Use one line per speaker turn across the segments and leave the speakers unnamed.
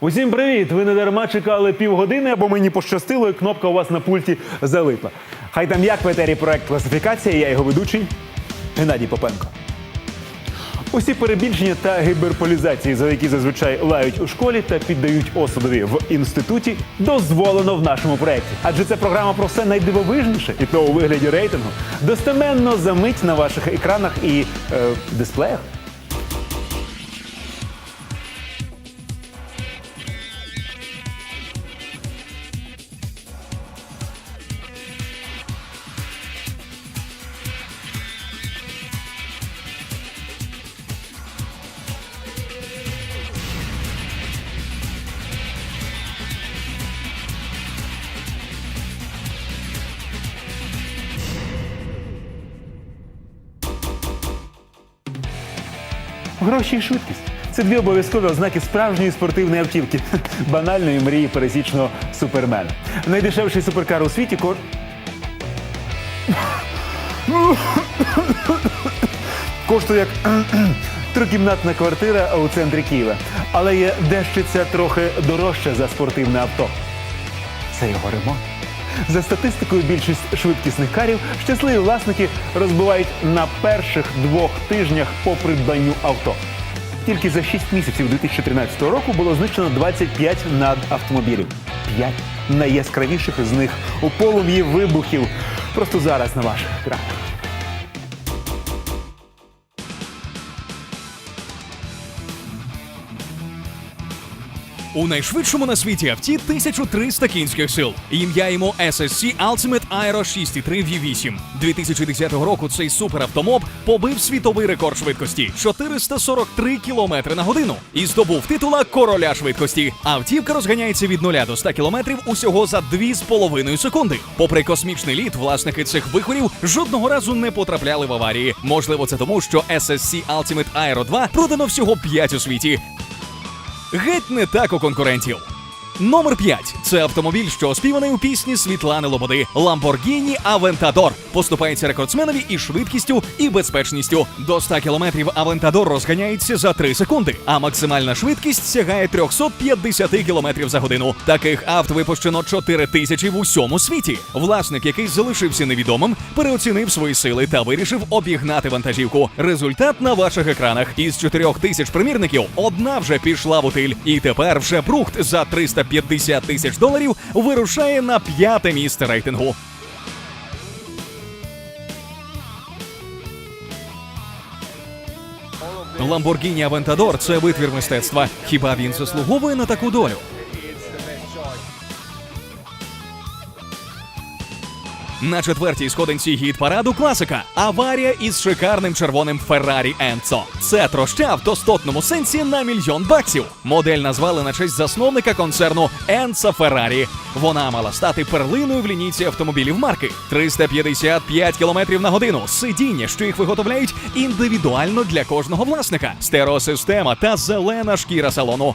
Усім привіт! Ви не дарма чекали півгодини, або мені пощастило, і кнопка у вас на пульті залипла. Хай там як в етері проект класифікація, я його ведучий Геннадій Попенко. Усі перебільшення та гіперполізації, за які зазвичай лають у школі та піддають осудові в інституті, дозволено в нашому проєкті. Адже це програма про все найдивовижніше, і то у вигляді рейтингу, достеменно за мить на ваших екранах і е, дисплеях. Гроші і швидкість. Це дві обов'язкові ознаки справжньої спортивної автівки, банальної мрії пересічного супермена. Найдешевший суперкар у світі ко... коштує як трикімнатна квартира у центрі Києва. Але є дещиця трохи дорожче за спортивне авто. Це його ремонт. За статистикою, більшість швидкісних карів щасливі власники розбивають на перших двох тижнях по придбанню авто. Тільки за 6 місяців 2013 року було знищено 25 надавтомобілів. П'ять найяскравіших з них у полум'ї вибухів. Просто зараз на ваших екранах.
У найшвидшому на світі авті 1300 кінських сил. Ім'я йому SSC Ultimate Aero 6.3 V8. 2010 року цей суперавтомоб побив світовий рекорд швидкості 443 км на годину і здобув титула короля швидкості. Автівка розганяється від 0 до 100 км усього за 2,5 секунди. Попри космічний літ, власники цих вихорів жодного разу не потрапляли в аварії. Можливо, це тому, що SSC Ultimate Aero 2 продано всього 5 у світі. Геть не так у конкурентів. Номер 5 – це автомобіль, що оспіваний у пісні Світлани Лободи Lamborghini Aventador. Поступається рекордсменові і швидкістю, і безпечністю. До 100 км Aventador розганяється за 3 секунди, а максимальна швидкість сягає 350 км за годину. Таких авт випущено 4 тисячі в усьому світі. Власник, який залишився невідомим, переоцінив свої сили та вирішив обігнати вантажівку. Результат на ваших екранах. Із 4 тисяч примірників одна вже пішла в утиль. І тепер вже брухт за 350 тисяч доларів вирушає на п'яте місце рейтингу. Lamborghini Aventador – це витвір мистецтва. Хіба він заслуговує на таку долю? На четвертій сходинці гід параду класика аварія із шикарним червоним Ferrari Enzo. Це троща в достотному сенсі на мільйон баксів. Модель назвали на честь засновника концерну Enzo Ferrari. Вона мала стати перлиною в лінійці автомобілів марки. 355 км на годину. Сидіння, що їх виготовляють індивідуально для кожного власника. Стереосистема та зелена шкіра салону.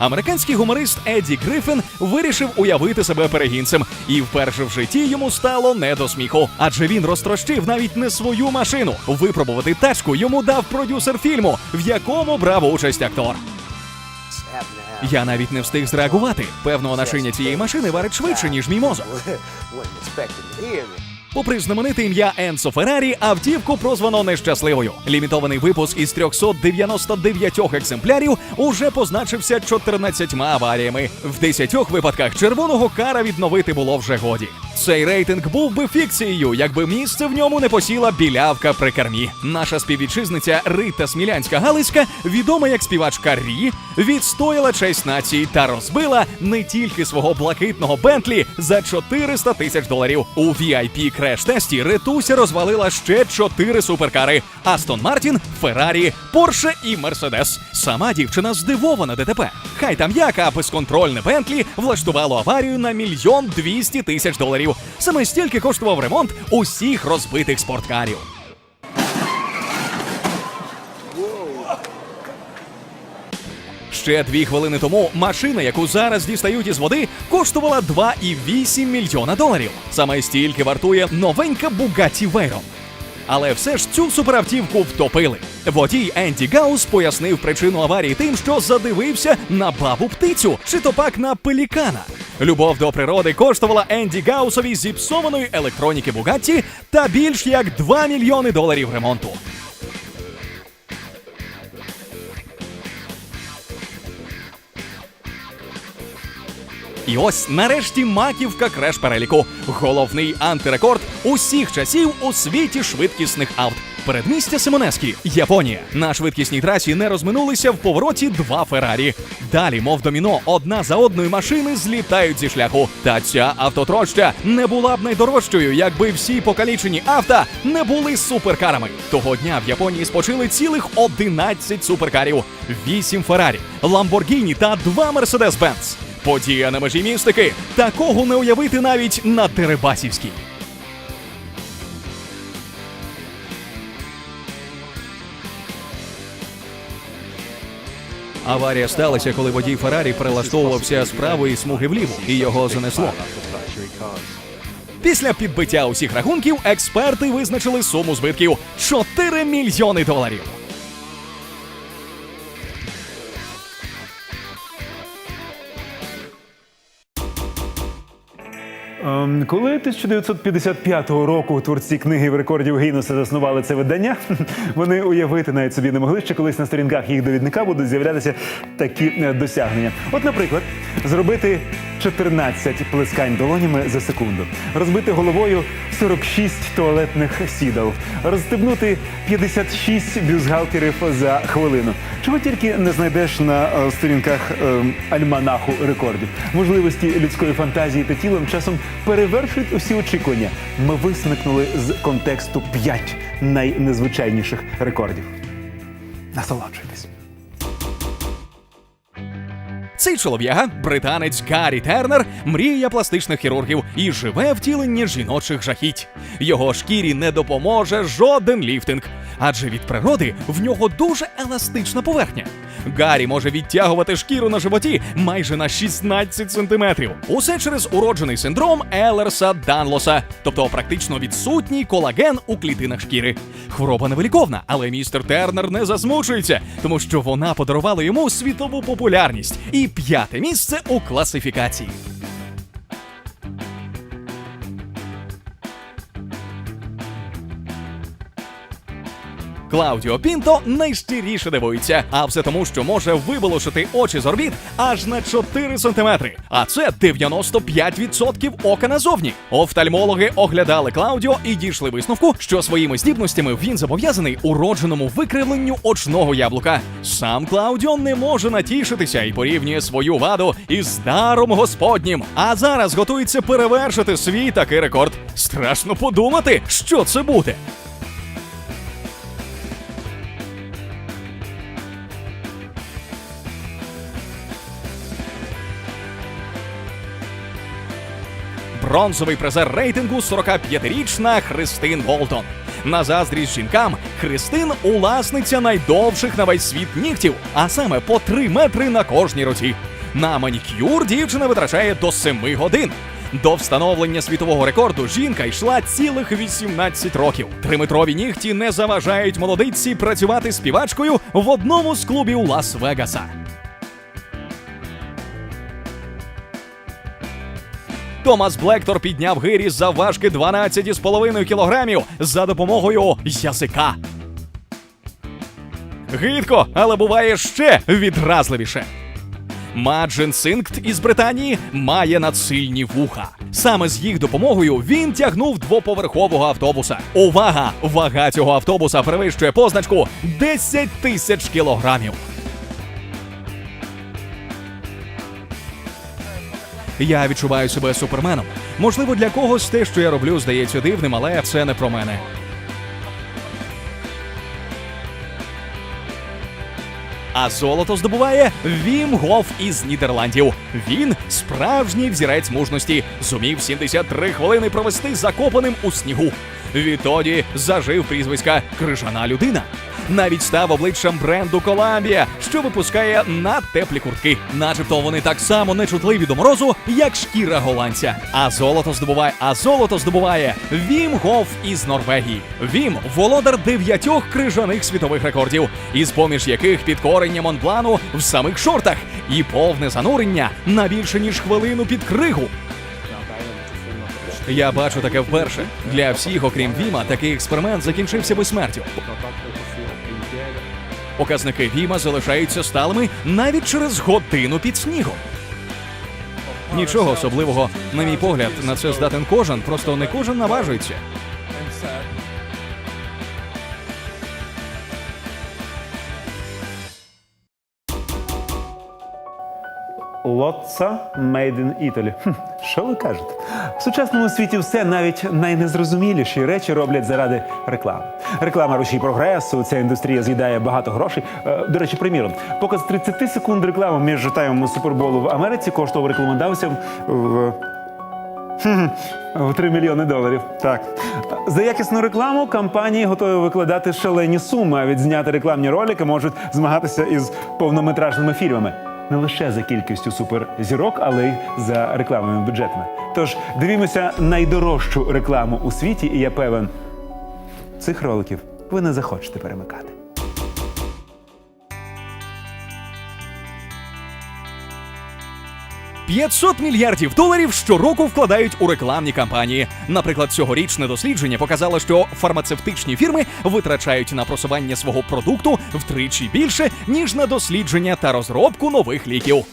Американський гуморист Едді Гриффін вирішив уявити себе перегінцем, і вперше в житті йому стало не до сміху, адже він розтрощив навіть не свою машину. Випробувати тачку йому дав продюсер фільму, в якому брав участь актор. Я навіть не встиг зреагувати. Певно, нашиня цієї машини варить швидше, ніж мій мозок. Попри знамените ім'я Енсо Феррарі, автівку прозвано нещасливою. Лімітований випуск із 399 екземплярів уже позначився 14 аваріями. В 10 випадках червоного кара відновити було вже годі. Цей рейтинг був би фікцією, якби місце в ньому не посіла білявка при кермі. Наша співвітчизниця Рита Смілянська Галицька, відома як співачка Рі, відстояла честь нації та розбила не тільки свого блакитного Бентлі за 400 тисяч доларів. У VIP креш-тесті Ритуся розвалила ще 4 суперкари: Астон Мартін, Феррарі, Порше і Мерседес. Сама дівчина здивована ДТП. Хай там як, а безконтрольне Бентлі влаштувало аварію на мільйон двісті тисяч доларів. Саме стільки коштував ремонт усіх розбитих спорткарів. Ще дві хвилини тому машина, яку зараз дістають із води, коштувала 2,8 мільйона доларів. Саме стільки вартує новенька Bugatti Veyron. Але все ж цю суперавтівку втопили. Водій Енді Гаус пояснив причину аварії тим, що задивився на бабу птицю, чи то пак на пелікана. Любов до природи коштувала Енді Гаусові зіпсованої електроніки Бугатті та більш як 2 мільйони доларів ремонту. І ось нарешті маківка креш переліку. Головний антирекорд усіх часів у світі швидкісних авт. Передмістя Симонескі, Японія. На швидкісній трасі не розминулися в повороті два Феррарі. Далі, мов доміно, одна за одною машини злітають зі шляху. Та ця автотроща не була б найдорожчою, якби всі покалічені авто не були суперкарами. Того дня в Японії спочили цілих 11 суперкарів, 8 Феррарі, Ламборгіні та 2 Мерседес-Бенц. Подія на межі містики. Такого не уявити навіть на Дерибасівській. Аварія сталася, коли водій Феррарі прилаштовувався з правої смуги вліву, і його занесло. Після підбиття усіх рахунків експерти визначили суму збитків 4 мільйони доларів.
Коли 1955 року творці книги в рекордів Гіннеса заснували це видання, вони уявити навіть собі не могли, що колись на сторінках їх довідника будуть з'являтися такі е, досягнення. От, наприклад, зробити 14 плескань долонями за секунду, розбити головою 46 туалетних сідал, розстебнути 56 бюстгальтерів за хвилину. Чого тільки не знайдеш на е, сторінках е, альманаху рекордів. Можливості людської фантазії та тілом часом перевершують усі очікування. Ми висмикнули з контексту 5 найнезвичайніших рекордів. Насолоджуйтесь.
Цей чолов'яга, британець Гаррі Тернер, мріє пластичних хірургів і живе втілення жіночих жахіть. Його шкірі не допоможе жоден ліфтинг, адже від природи в нього дуже еластична поверхня. Гаррі може відтягувати шкіру на животі майже на 16 сантиметрів. Усе через уроджений синдром Елерса Данлоса, тобто практично відсутній колаген у клітинах шкіри. Хвороба невеликовна, але містер Тернер не засмучується, тому що вона подарувала йому світову популярність і п'яте місце у класифікації. Клаудіо Пінто найщиріше дивується, а все тому, що може виволошити очі з орбіт аж на 4 сантиметри. А це 95% ока назовні. Офтальмологи оглядали Клаудіо і дійшли висновку, що своїми здібностями він зобов'язаний уродженому викривленню очного яблука. Сам Клаудіо не може натішитися і порівнює свою ваду із даром господнім. А зараз готується перевершити свій такий рекорд. Страшно подумати, що це буде. Бронзовий призер рейтингу 45-річна Христин Болтон. На заздрість жінкам Христин уласниця найдовших на весь світ нігтів, а саме по 3 метри на кожній руці. На манікюр дівчина витрачає до 7 годин. До встановлення світового рекорду жінка йшла цілих 18 років. Триметрові нігті не заважають молодиці працювати співачкою в одному з клубів Лас-Вегаса. Томас Блектор підняв гирі за важки 12,5 кілограмів за допомогою язика. Гидко, але буває ще відразливіше. Маджен Синкт із Британії має надсильні вуха. Саме з їх допомогою він тягнув двоповерхового автобуса. Увага! Вага цього автобуса перевищує позначку 10 тисяч кілограмів. Я відчуваю себе суперменом. Можливо, для когось те, що я роблю, здається дивним, але це не про мене. А золото здобуває Вім Гоф із Нідерландів. Він справжній взірець мужності. Зумів 73 хвилини провести закопаним у снігу. Відтоді зажив прізвиська крижана людина. Навіть став обличчям бренду Коламбія, що випускає надтеплі куртки. Начебто вони так само нечутливі до морозу, як шкіра голландця. А золото здобуває, а золото здобуває Вім Гоф із Норвегії. Вім володар дев'ятьох крижаних світових рекордів, із поміж яких підкорення Монблану в самих шортах і повне занурення на більше ніж хвилину під кригу. Я бачу таке вперше. Для всіх, окрім Віма, такий експеримент закінчився би смертю. Показники Віма залишаються сталими навіть через годину під снігом. Нічого особливого, на мій погляд, на це здатен кожен, просто не кожен наважується.
Лотца Made in Italy. Що ви кажете? В сучасному світі все навіть найнезрозуміліші речі роблять заради реклами. Реклама рушій прогресу. Ця індустрія з'їдає багато грошей. Е, До речі, приміром, показ 30 секунд реклами між таймом суперболу в Америці коштував рекламодавцям в. В 3 мільйони доларів. Так. За якісну рекламу компанії готові викладати шалені суми, а відзняти рекламні ролики можуть змагатися із повнометражними фільмами. Не лише за кількістю суперзірок, але й за рекламними бюджетами. Тож дивімося найдорожчу рекламу у світі, і я певен, цих роликів ви не захочете перемикати.
– 500 мільярдів доларів щороку вкладають у рекламні кампанії. Наприклад, цьогорічне дослідження показало, що фармацевтичні фірми витрачають на просування свого продукту втричі більше, ніж на дослідження та розробку нових ліків.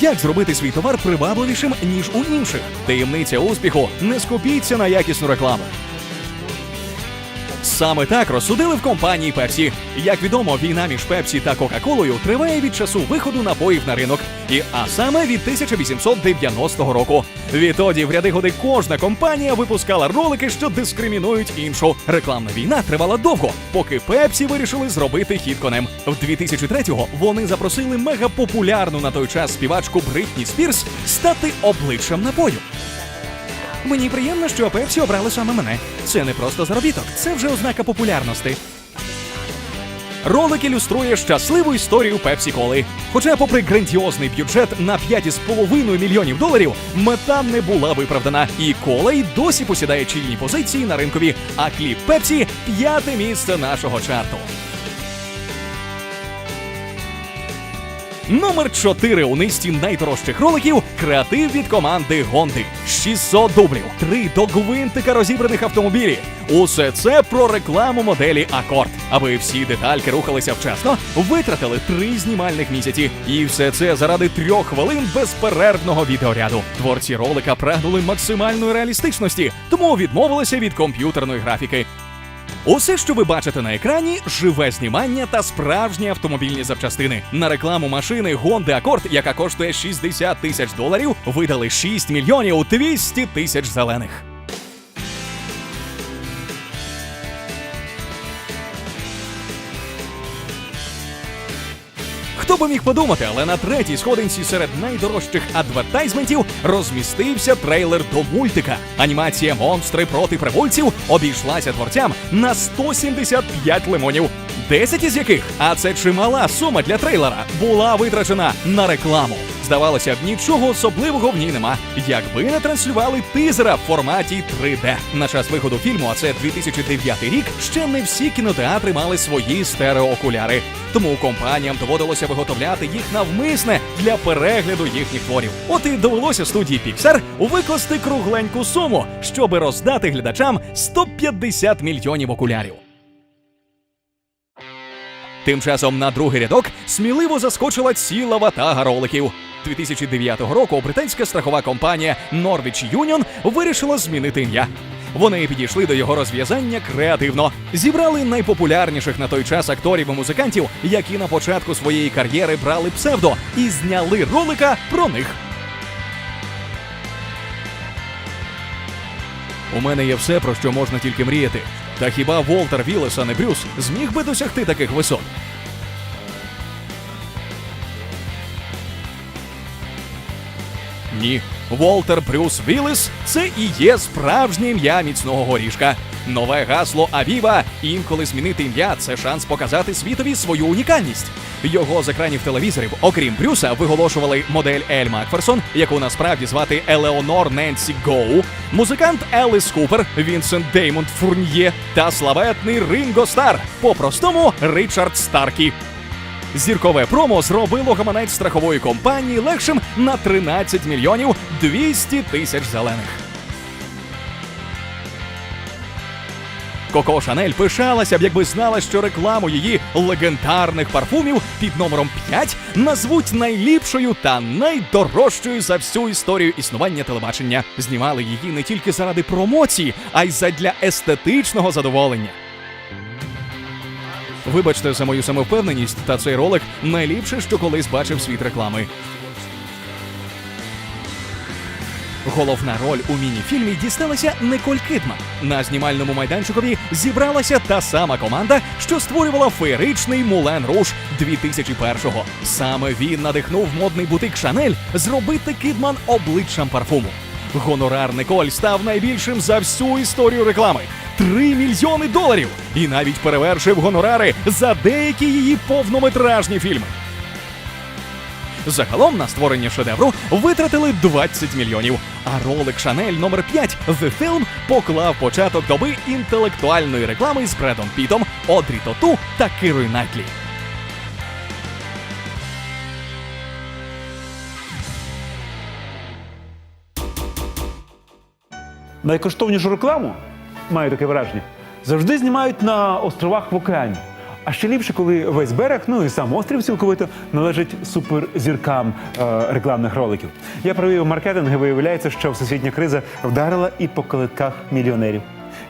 Як зробити свій товар привабливішим, ніж у інших? Таємниця успіху не скупіться на якісну рекламу. Саме так розсудили в компанії Пепсі. Як відомо, війна між Пепсі та Кока-Колою триває від часу виходу напоїв на ринок, і а саме від 1890 року. Відтоді в ряди годи кожна компанія випускала ролики, що дискримінують іншу. Рекламна війна тривала довго, поки Пепсі вирішили зробити хід конем. В 2003-го вони запросили мегапопулярну на той час співачку Бритні Спірс стати обличчям напою. Мені приємно, що Пепсі обрали саме мене. Це не просто заробіток, це вже ознака популярності. Ролик ілюструє щасливу історію Пепсі Коли. Хоча, попри грандіозний бюджет на 5,5 мільйонів доларів, мета не була виправдана, і кола й досі посідає чільні позиції на ринкові, а кліп Пепсі п'яте місце нашого чарту. Номер 4 у низці найдорожчих роликів креатив від команди Гонди. 600 дублів, три до гвинтика розібраних автомобілів. Усе це про рекламу моделі Акорд. Аби всі детальки рухалися вчасно, витратили три знімальних місяці. І все це заради трьох хвилин безперервного відеоряду. Творці ролика прагнули максимальної реалістичності, тому відмовилися від комп'ютерної графіки. Усе, що ви бачите на екрані, живе знімання та справжні автомобільні запчастини. На рекламу машини Honda Accord, яка коштує 60 тисяч доларів, видали 6 мільйонів 200 тисяч зелених. Би міг подумати, але на третій сходинці серед найдорожчих адвертайзментів розмістився трейлер до мультика. Анімація Монстри проти прибульців обійшлася творцям на 175 лимонів. 10 із яких, а це чимала сума для трейлера, була витрачена на рекламу. Здавалося б, нічого особливого в ній нема, якби не транслювали тизера в форматі 3D. На час виходу фільму, а це 2009 рік, ще не всі кінотеатри мали свої стереоокуляри. Тому компаніям доводилося виготовляти їх навмисне для перегляду їхніх творів. От і довелося студії Pixar викласти кругленьку суму, щоби роздати глядачам 150 мільйонів окулярів. Тим часом на другий рядок сміливо заскочила ціла ватага роликів. 2009 року британська страхова компанія Norwich Union вирішила змінити ім'я. Вони підійшли до його розв'язання креативно, зібрали найпопулярніших на той час акторів і музикантів, які на початку своєї кар'єри брали псевдо, і зняли ролика про них. У мене є все, про що можна тільки мріяти. Та хіба Волтер Віллес, а не Брюс, зміг би досягти таких висот? Ні, Волтер Брюс Віллес – це і є справжнє ім'я міцного горішка. Нове гасло Авіва інколи змінити ім'я це шанс показати світові свою унікальність. Його з екранів телевізорів, окрім Брюса, виголошували модель Ель Макферсон, яку насправді звати Елеонор Ненсі Гоу, музикант Еліс Купер, Вінсент Деймонд Фурньє та славетний Ринго Стар, по-простому Ричард Старкі. Зіркове промо зробило гаманець страхової компанії легшим на 13 мільйонів 200 тисяч зелених. Коко Шанель пишалася б, якби знала, що рекламу її легендарних парфумів під номером 5 назвуть найліпшою та найдорожчою за всю історію існування телебачення. Знімали її не тільки заради промоції, а й задля естетичного задоволення. Вибачте за мою самовпевненість, та цей ролик найліпше, що колись бачив світ реклами. Головна роль у міні-фільмі дісталася Николь Кидман. На знімальному майданчикові зібралася та сама команда, що створювала феєричний Мулен Руш 2001-го. Саме він надихнув модний бутик Шанель зробити Кидман обличчям парфуму. Гонорар Николь став найбільшим за всю історію реклами 3 мільйони доларів, і навіть перевершив гонорари за деякі її повнометражні фільми. Загалом на створення шедевру витратили 20 мільйонів. А ролик Шанель номер 5 The Film поклав початок доби інтелектуальної реклами з Бредом Пітом, Одрі Тоту та Кирою Найтлі.
Найкоштовнішу рекламу, маю таке враження, завжди знімають на островах в океані. А ще ліпше, коли весь берег, ну і сам острів цілковито належить суперзіркам е, рекламних роликів. Я провів маркетинг і виявляється, що всесвітня криза вдарила і по калитках мільйонерів.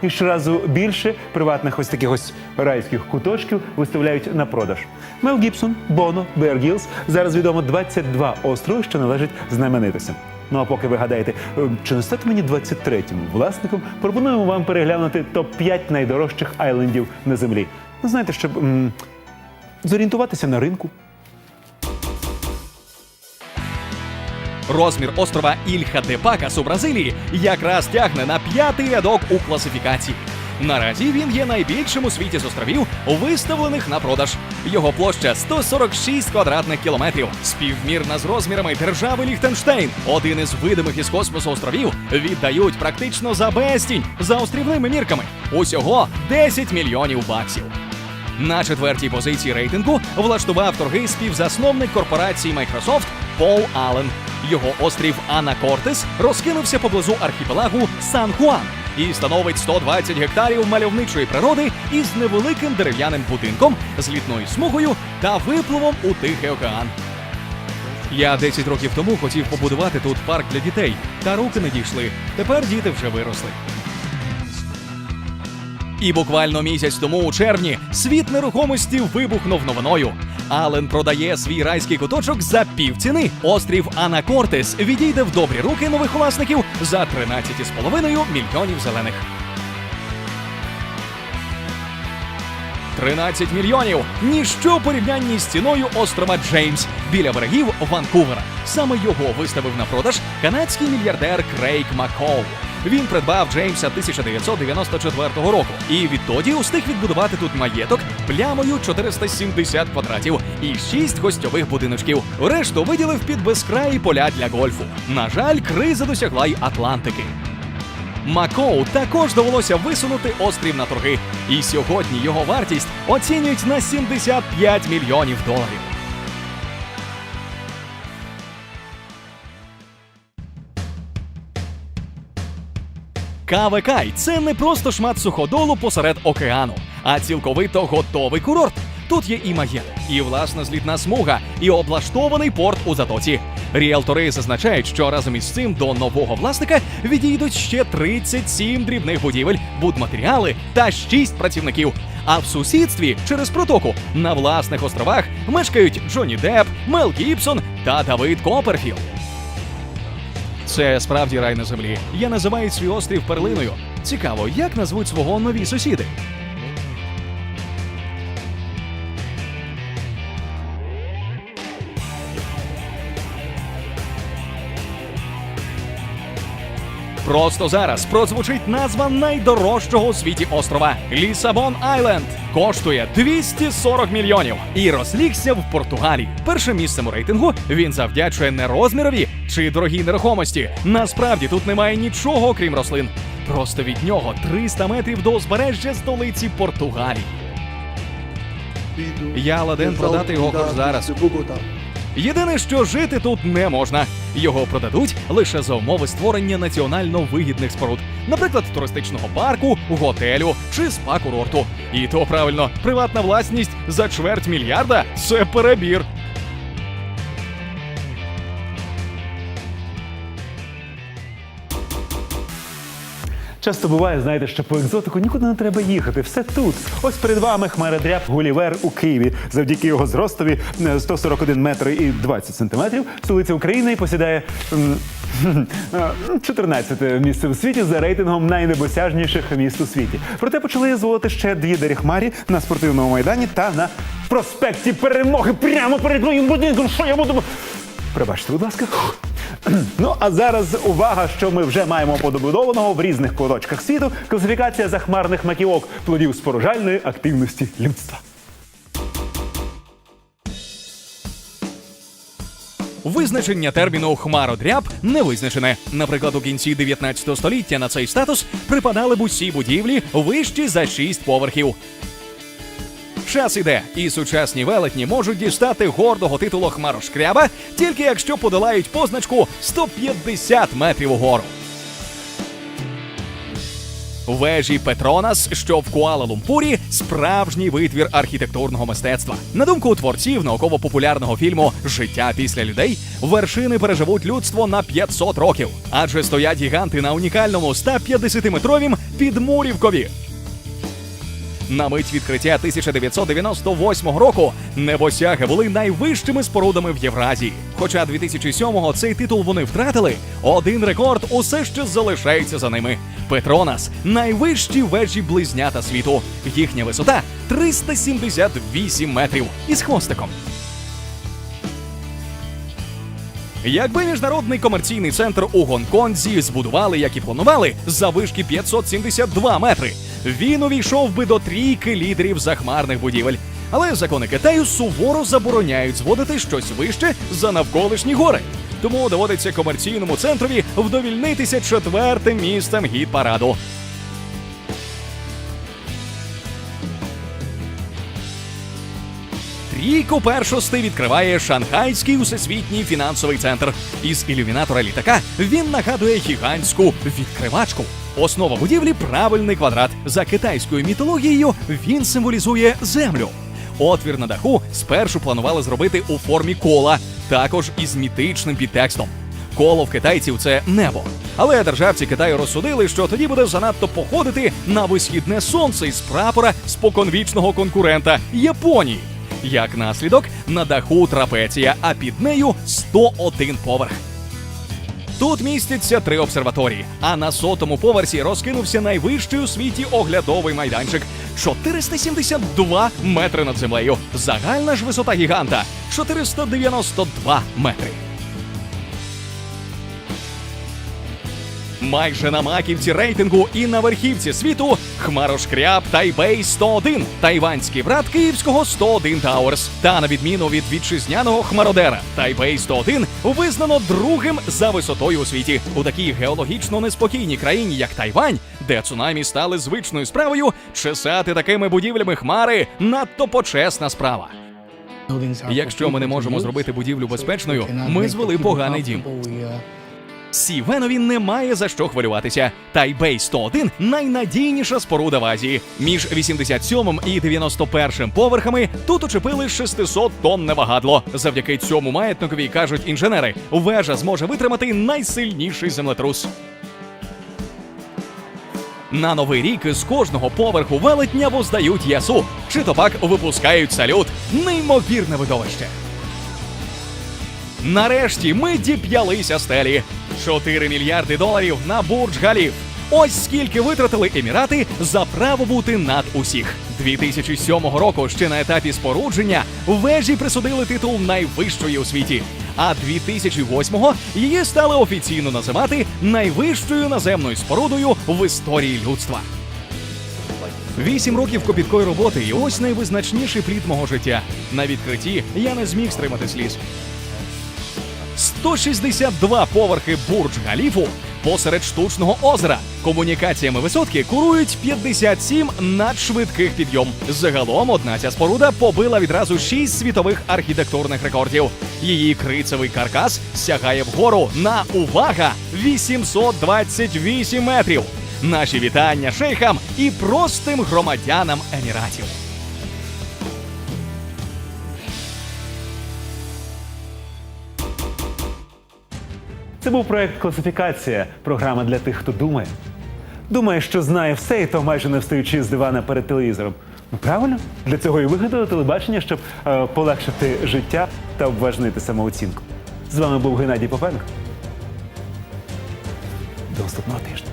І щоразу більше приватних ось таких ось райських куточків виставляють на продаж. Мел Гібсон, Боно, Беар Гілс зараз відомо 22 острови, що належать знаменитостям. Ну а поки ви гадаєте, е, чи не стати мені 23-м власником, пропонуємо вам переглянути топ-5 найдорожчих айлендів на землі. Ну, знаєте, щоб м, зорієнтуватися на ринку.
Розмір острова Ільха де Пакас у Бразилії якраз тягне на п'ятий рядок у класифікації. Наразі він є найбільшим у світі з островів, виставлених на продаж. Його площа 146 квадратних кілометрів, співмірна з розмірами держави Ліхтенштейн. Один із видимих із космосу островів віддають практично за безцінь за острівними мірками. Усього 10 мільйонів баксів. На четвертій позиції рейтингу влаштував торги співзасновник корпорації Microsoft Пол Аллен. Його острів Анакортес розкинувся поблизу архіпелагу Сан Хуан і становить 120 гектарів мальовничої природи із невеликим дерев'яним будинком, злітною смугою та випливом у Тихий океан. Я 10 років тому хотів побудувати тут парк для дітей, та руки не дійшли. Тепер діти вже виросли. І буквально місяць тому у червні світ нерухомості вибухнув новиною. Ален продає свій райський куточок за півціни. Острів Анакортес відійде в добрі руки нових власників за 13,5 мільйонів зелених. 13 мільйонів ніщо в порівнянні з ціною острова Джеймс біля берегів Ванкувера. Саме його виставив на продаж канадський мільярдер Крейг Маккоу. Він придбав Джеймса 1994 року і відтоді устиг відбудувати тут маєток плямою 470 квадратів і 6 гостьових будиночків. Решту виділив під безкраї поля для гольфу. На жаль, криза досягла й Атлантики. Макоу також довелося висунути острів на торги, і сьогодні його вартість оцінюють на 75 мільйонів доларів. Кавекай це не просто шмат суходолу посеред океану, а цілковито готовий курорт. Тут є і маєток, і власна злітна смуга, і облаштований порт у затоці. Ріелтори зазначають, що разом із цим до нового власника відійдуть ще 37 дрібних будівель, будматеріали та 6 працівників. А в сусідстві через протоку на власних островах мешкають Джонні Депп, Мел Гібсон та Давид Копперфілд. Це справді рай на землі. Я називаю свій острів перлиною. Цікаво, як назвуть свого нові сусіди. Просто зараз прозвучить назва найдорожчого у світі острова Лісабон Айленд. Коштує 240 мільйонів і розлігся в Португалії. Першим місцем у рейтингу він завдячує не розмірові чи дорогій нерухомості. Насправді тут немає нічого, крім рослин. Просто від нього 300 метрів до узбережжя столиці Португалії. Я ладен продати його хоч зараз. Єдине, що жити тут не можна. Його продадуть лише за умови створення національно вигідних споруд, наприклад, туристичного парку, готелю чи спа-курорту. І то правильно, приватна власність за чверть мільярда це перебір.
Часто буває, знаєте, що по екзотику нікуди не треба їхати. Все тут. Ось перед вами хмародряб Гулівер у Києві. Завдяки його зростові е, 141 метр і 20 сантиметрів. Столиця України посідає м, е, 14 місце в світі за рейтингом найнебосяжніших міст у світі. Проте почали зводити ще дві дерехмарі на спортивному майдані та на проспекті перемоги прямо перед моїм будинком. Що я буду? Пробачте, будь ласка. Ну а зараз увага, що ми вже маємо подобудованого в різних куточках світу. Класифікація захмарних маківок плодів споружальної активності людства.
Визначення терміну хмародряб не визначене. Наприклад, у кінці 19 століття на цей статус припадали б усі будівлі вищі за 6 поверхів. Час іде, і сучасні велетні можуть дістати гордого титулу хмарошкряба, тільки якщо подолають позначку 150 метрів угору. Вежі Петронас, що в Куала-Лумпурі, справжній витвір архітектурного мистецтва. На думку творців науково-популярного фільму Життя після людей вершини переживуть людство на 500 років, адже стоять гіганти на унікальному 150-метровім підмурівкові. На мить відкриття 1998 року небосяги були найвищими спорудами в Євразії. Хоча 2007-го цей титул вони втратили, один рекорд усе ще залишається за ними. Петронас найвищі вежі близнята світу. Їхня висота 378 метрів із хвостиком. Якби міжнародний комерційний центр у Гонконзі збудували, як і планували, за вишки 572 метри, він увійшов би до трійки лідерів захмарних будівель. Але закони Китаю суворо забороняють зводити щось вище за навколишні гори. Тому доводиться комерційному центрові вдовільнитися четвертим місцем гід параду. Трійку першости відкриває Шанхайський усесвітній фінансовий центр. Із ілюмінатора літака він нагадує гігантську відкривачку. Основа будівлі правильний квадрат. За китайською мітологією він символізує землю. Отвір на даху спершу планували зробити у формі кола, також із мітичним підтекстом. Коло в китайців це небо. Але державці Китаю розсудили, що тоді буде занадто походити на висхідне сонце із прапора споконвічного конкурента Японії. Як наслідок, на даху трапеція, а під нею 101 поверх. Тут містяться три обсерваторії, а на сотому поверсі розкинувся найвищий у світі оглядовий майданчик 472 метри над землею. Загальна ж висота гіганта 492 метри. Майже на маківці рейтингу і на верхівці світу хмарошкряб Тайбей 101, тайванський брат київського 101 Тауерс. Та на відміну від вітчизняного хмародера, Тайбей 101 визнано другим за висотою у світі. У такій геологічно неспокійній країні, як Тайвань, де цунамі стали звичною справою, чесати такими будівлями хмари надто почесна справа.
Якщо ми не можемо зробити будівлю безпечною, ми звели поганий дім.
Сівенові немає за що хвилюватися. Тайбей 101 – найнадійніша споруда в Азії. Між 87 і 91 поверхами тут учепили 600 тонне вагадло. Завдяки цьому маятникові кажуть інженери, вежа зможе витримати найсильніший землетрус. На новий рік з кожного поверху велетня воздають ясу, чи то пак випускають салют. Неймовірне видовище. Нарешті ми діп'ялися стелі. 4 мільярди доларів на Бурдж Галіф. Ось скільки витратили емірати за право бути над усіх. 2007 року ще на етапі спорудження вежі присудили титул найвищої у світі. А 2008-го її стали офіційно називати найвищою наземною спорудою в історії людства. Вісім років копіткої роботи, і ось найвизначніший плід мого життя. На відкритті я не зміг стримати сліз. 162 поверхи Бурдж Галіфу посеред штучного озера. Комунікаціями висотки курують 57 надшвидких підйом. Загалом одна ця споруда побила відразу 6 світових архітектурних рекордів. Її крицевий каркас сягає вгору на увага 828 метрів. Наші вітання шейхам і простим громадянам еміратів.
Це був проект Класифікація, програма для тих, хто думає. Думає, що знає все, і то майже не встаючи з дивана перед телевізором. Ну правильно, для цього і вигадали телебачення, щоб е, полегшити життя та обважнити самооцінку. З вами був Геннадій Попенко. До наступного тижня.